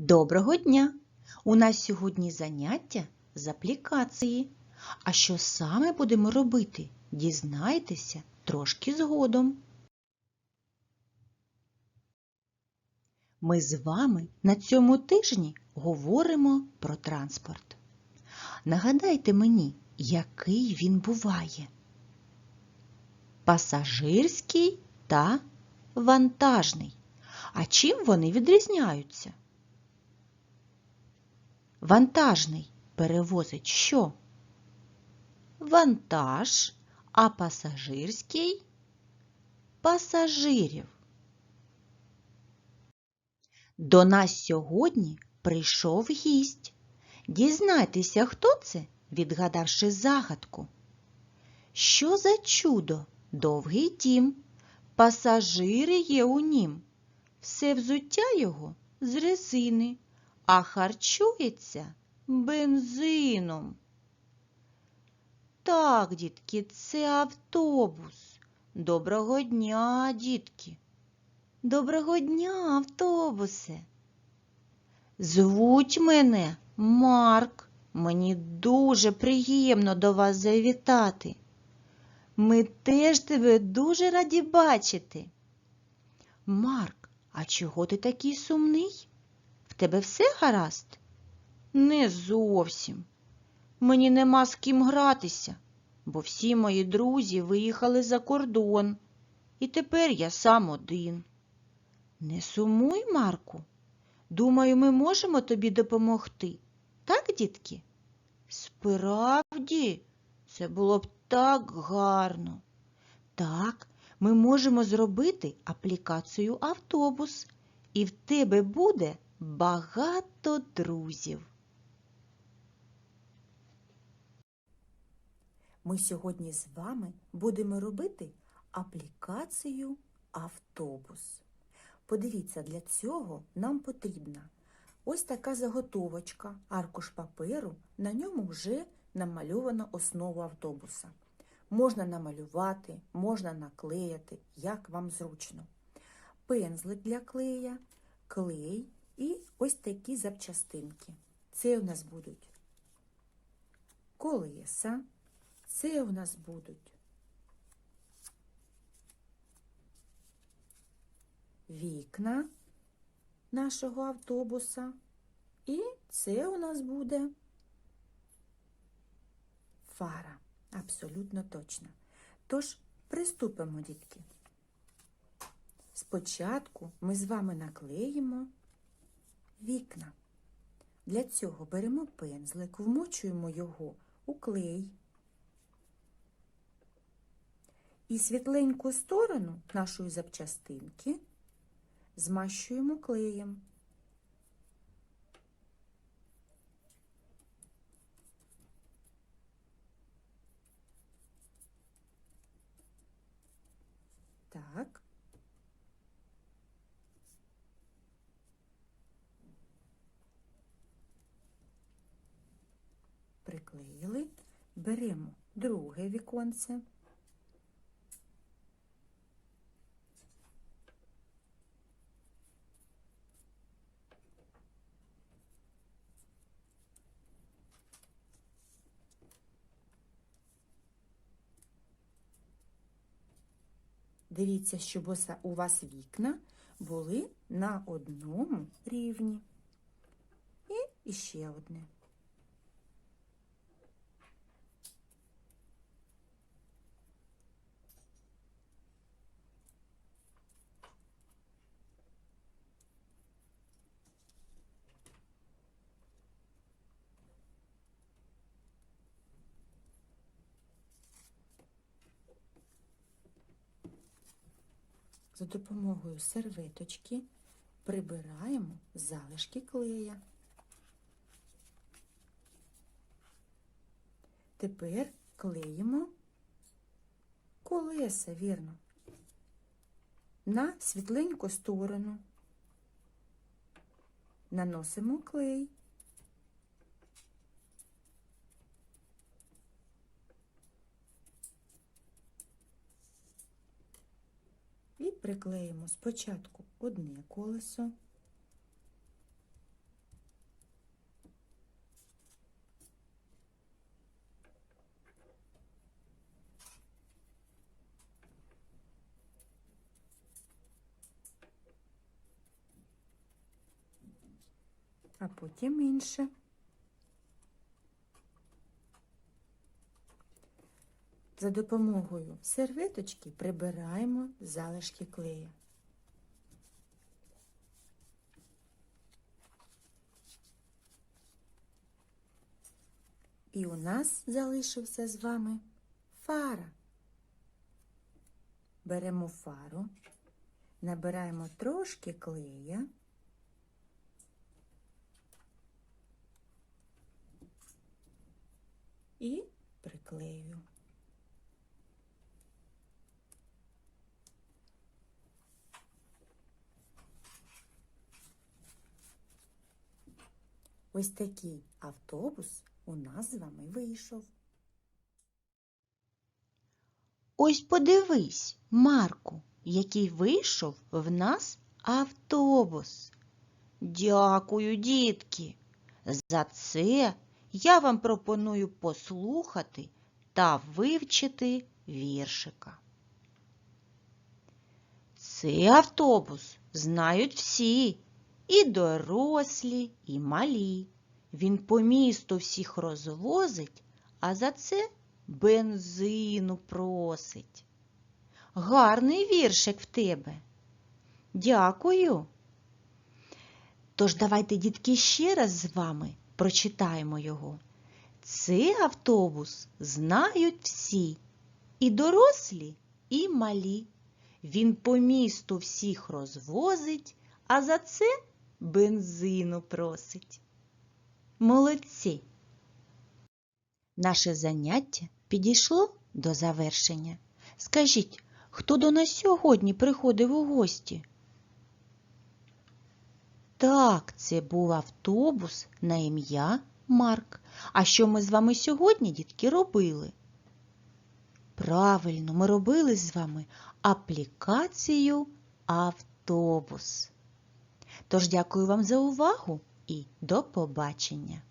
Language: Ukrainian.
Доброго дня! У нас сьогодні заняття з аплікації. А що саме будемо робити? Дізнайтеся трошки згодом. Ми з вами на цьому тижні говоримо про транспорт. Нагадайте мені, який він буває. Пасажирський та вантажний. А чим вони відрізняються? Вантажний перевозить що? Вантаж, а пасажирський пасажирів. До нас сьогодні прийшов гість. Дізнайтеся, хто це, відгадавши загадку. Що за чудо? Довгий дім, пасажири є у нім. Все взуття його з резини, а харчується бензином. Так, дітки, це автобус. Доброго дня, дітки. Доброго дня, автобусе. Звуть мене Марк. Мені дуже приємно до вас завітати. Ми теж тебе дуже раді бачити. Марк, а чого ти такий сумний? Тебе все гаразд? Не зовсім. Мені нема з ким гратися, бо всі мої друзі виїхали за кордон, і тепер я сам один. Не сумуй, Марку. Думаю, ми можемо тобі допомогти. Так, дітки? Справді, це було б так гарно. Так, ми можемо зробити аплікацію автобус, і в тебе буде багато друзів. Ми сьогодні з вами будемо робити аплікацію автобус. Подивіться, для цього нам потрібна ось така заготовочка, аркуш паперу, на ньому вже намальована основа автобуса. Можна намалювати, можна наклеяти, як вам зручно. Пензлик для клея, клей і ось такі запчастинки. Це у нас будуть колеса. Це у нас будуть вікна нашого автобуса. І це у нас буде фара. Абсолютно точно. Тож, приступимо, дітки. Спочатку ми з вами наклеїмо вікна. Для цього беремо пензлик, вмочуємо його у клей. І світленьку сторону нашої запчастинки змащуємо клеєм. Так. Приклеїли, беремо друге віконце. Дивіться, щоб у вас вікна були на одному рівні. І ще одне. За допомогою серветочки прибираємо залишки клея. Тепер клеїмо колеса, вірно, на світленьку сторону. Наносимо клей. приклеїмо спочатку одне колесо, а потім інше. За допомогою серветочки прибираємо залишки клею. І у нас залишився з вами фара. Беремо фару, набираємо трошки клея. І приклею. Ось такий автобус у нас з вами вийшов. Ось подивись, Марку, який вийшов в нас автобус. Дякую, дітки. За це я вам пропоную послухати та вивчити віршика. Цей автобус знають всі, і дорослі, і малі. Він по місту всіх розвозить, а за це бензину просить. Гарний віршик в тебе. Дякую. Тож давайте, дітки, ще раз з вами прочитаємо його. Цей автобус знають всі, і дорослі, і малі. Він по місту всіх розвозить, а за це бензину просить. Молодці! Наше заняття підійшло до завершення. Скажіть, хто до нас сьогодні приходив у гості? Так, це був автобус на ім'я Марк. А що ми з вами сьогодні, дітки, робили? Правильно, ми робили з вами аплікацію автобус. Тож дякую вам за увагу і до побачення!